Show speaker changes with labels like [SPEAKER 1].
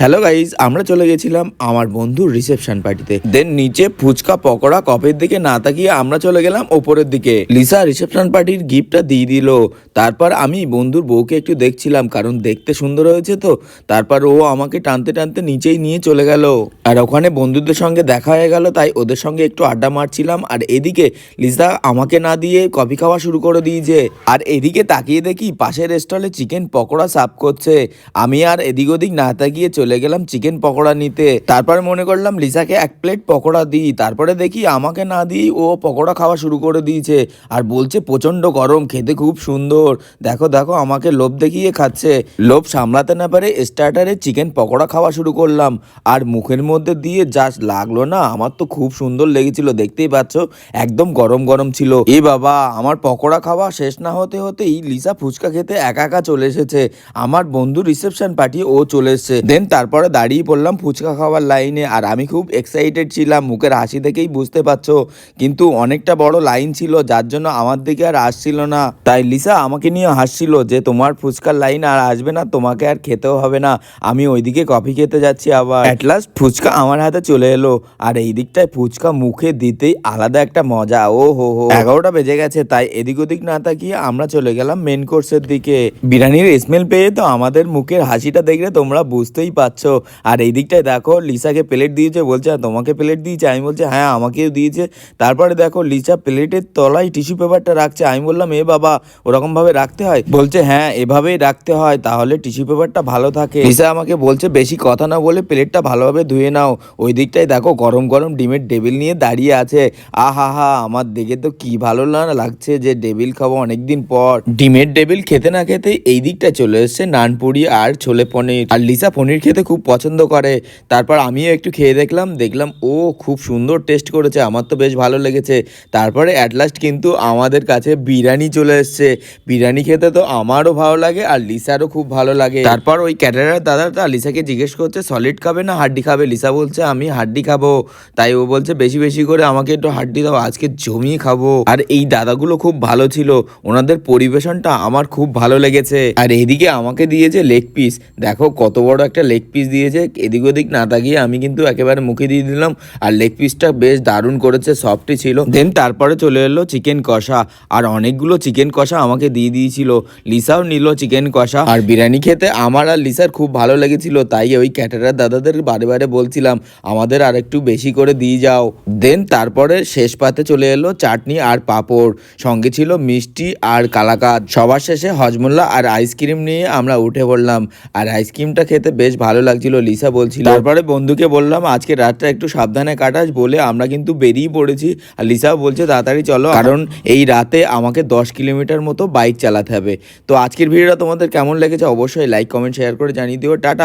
[SPEAKER 1] Hello guys আমরা চলে গেছিলাম আমার বন্ধুর রিসেপশন পার্টিতে দেন নিচে ফুচকা পকোড়া কপের দিকে না তাকিয়ে আমরা চলে গেলাম ওপরের দিকে। লিসা রিসেপশন পার্টির গিফটটা দিয়ে দিল। তারপর আমি বন্ধুর বউকে একটু দেখছিলাম, কারণ দেখতে সুন্দর হয়েছে তো। তারপর ও আমাকে টানতে টানতে নিচেই নিয়ে চলে গেল। আর ওখানে বন্ধুদের সঙ্গে দেখা হয়ে গেল, তাই ওদের সঙ্গে একটু আড্ডা মারছিলাম। আর এদিকে লিসা আমাকে না দিয়ে কফি খাওয়া শুরু করে দিয়েছে। আর এদিকে তাকিয়ে দেখি পাশের স্টলে চিকেন পকোড়া সার্ভ করছে। আমি আর এদিক ওদিক না তাকিয়ে চলে গেলাম চিকেন পকোড়া নিতে। তারপর মনে করলাম, লিসাকে এক প্লেট পকোড়া দিই। তারপরে দেখি আমাকে না দিই ও পকোড়া খাওয়া শুরু করে দিয়েছে। আর বলছে প্রচণ্ড গরম, খেতে খুব সুন্দর। দেখো দেখো, আমাকে লোভ দেখিয়ে খাচ্ছে। লোভ সামলাতে না পারে স্টার্টারে চিকেন পকোড়া খাওয়া শুরু করলাম। আর মুখের মধ্যে দিয়ে জাস্ট লাগল না, আমার তো খুব সুন্দর লেগেছিল, দেখতেই পাচ্ছ? একদম গরম গরম ছিল। এ বাবা, আমার পকোড়া খাওয়া শেষ না হতে হতেই লিসা ফুচকা খেতে একা একা চলে এসেছে। আমার বন্ধু রিসেপশন পার্টি ও চলে এসেছে। দেন তারপরে দাঁড়িয়ে পড়লাম ফুচকা খাওয়ার লাইনে। আর আমি খুব এক্সাইটেড ছিলাম, মুখের হাসি দেখেই বুঝতে পারছ। কিন্তু অনেকটা বড় লাইন ছিল, যার জন্য আমার দিকে আর আসছিল না। তাই লিসা আমাকে নিয়ে হাসছিল যে, তোমার ফুচকার লাইন আর আসবে না, তোমাকে আর খেতেও হবে না। আমি ওইদিকে কফি খেতে যাচ্ছি আবার। অ্যাট লাস্ট ফুচকা আমার হাতে চলে এলো। আর এই দিকটায় ফুচকা মুখে দিতেই আলাদা একটা মজা। ও হো। হো এগারোটা বেজে গেছে, তাই এদিক ওদিক না তাকিয়ে আমরা চলে গেলাম মেন কোর্সের দিকে। বিরিয়ানির স্মেল পেয়ে তো আমাদের মুখের হাসিটা দেখলে তোমরা বুঝতেই পারছ আর এই দিকটায় দেখো, লিসাকে প্লেট দিয়েছে, বলছে "আর তোমাকে প্লেট দিয়েছে। আমি বলছি হ্যাঁ আমাকেও দিয়েছে। তারপরে দেখো, লিসা প্লেটের তলায় টিস্যু পেপারটা রাখছে। আমি বললাম, এ বাবা, ওরকমভাবে রাখতে হয়? বলছে হ্যাঁ এভাবেই রাখতে হয়, তাহলে টিস্যু পেপারটা ভালো থাকে। লিসা আমাকে বলছে, বেশি কথা না বলে প্লেটটা ভালোভাবে ধুয়ে নাও। ওই দিকটায় দেখো, গরম গরম ডিমের টেবিল নিয়ে দাঁড়িয়ে আছে। আহা হা, আমার দেখে তো কি ভালো না লাগছে যে ডেবিল খাব অনেকদিন পর। ডিমের ডেবিল খেতে না খেতে এই দিকটা চলে এসছে নানপুরি আর ছোলে পনির। আর লিসা পনির খেতে খুব পছন্দ করে। তারপর আমিও একটু খেয়ে দেখলাম দেখলাম, ও খুব সুন্দর টেস্ট করেছে, আমার তো বেশ ভালো লেগেছে। তারপরে অ্যাট লাস্ট কিন্তু আমাদের কাছে বিরিয়ানি চলে এসছে। বিরিয়ানি খেতে তো আমারও ভালো লাগে আর লিসারও খুব ভালো লাগে। তারপর ওই ক্যাটারার দাদাটা লিসাকে জিজ্ঞেস করছে সলিড খাবে না হাড্ডি খাবে? লিসা বলছে, আমি হাড্ডি খাব। তাই ও বলছে, বেশি বেশি করে আমাকে একটু হাড্ডি দাও, আজকে জমিয়ে খাব। আর এই দাদাগুলো খুব ভালো ছিল, ওনাদের পরিবেশনটা আমার খুব ভালো লেগেছে। আর এদিকে আমাকে দিয়েছে লেগ পিস দেখো কত বড় একটা লেগ পিস দিয়েছে, এদিক ওদিক না তাকিয়ে আমি কিন্তু একেবারে মুখে দিয়ে দিলাম। আর লেগ পিসটা বেশ দারুণ করেছে সফটই ছিল। দেন তারপরে চলে এলো চিকেন কষা। আর অনেকগুলো চিকেন কষা আমাকে দিয়ে দিয়েছিল। লিসাও নিল চিকেন কষা। আর বিরিয়ানি খেতে আমার আর লিসার খুব ভালো লেগেছিল, তাই ওই ক্যাটারার দাদাদের বারে বারে বলছিলাম, আমাদের আর একটু বেশি করে দিয়ে যাও। দেন তারপরে শেষ পাতে চলে এলো চাটনি আর পাঁপড়। সঙ্গে ছিল মিষ্টি আর কালাকাদ। সবার শেষে হজমোল্লা আর আইসক্রিম নিয়ে আমরা উঠে পড়লাম। আর আইসক্রিমটা খেতে বেশ ভালো লাগছিল লিসা বলছিল তারপরে বন্ধুকে বললাম আজকে রাতটা একটু সাবধানে কাটাস বলে আমরা কিন্তু বেরিয়ে পড়েছি। আর লিসা বলছে তাড়াতাড়ি চলো কারণ এই রাতে আমাকে দশ কিলোমিটার মতো বাইক চালাতে হবে। তো আজকের ভিডিওটা তোমাদের কেমন লেগেছে অবশ্যই লাইক কমেন্ট শেয়ার করে জানিয়ে দিও। টাটা।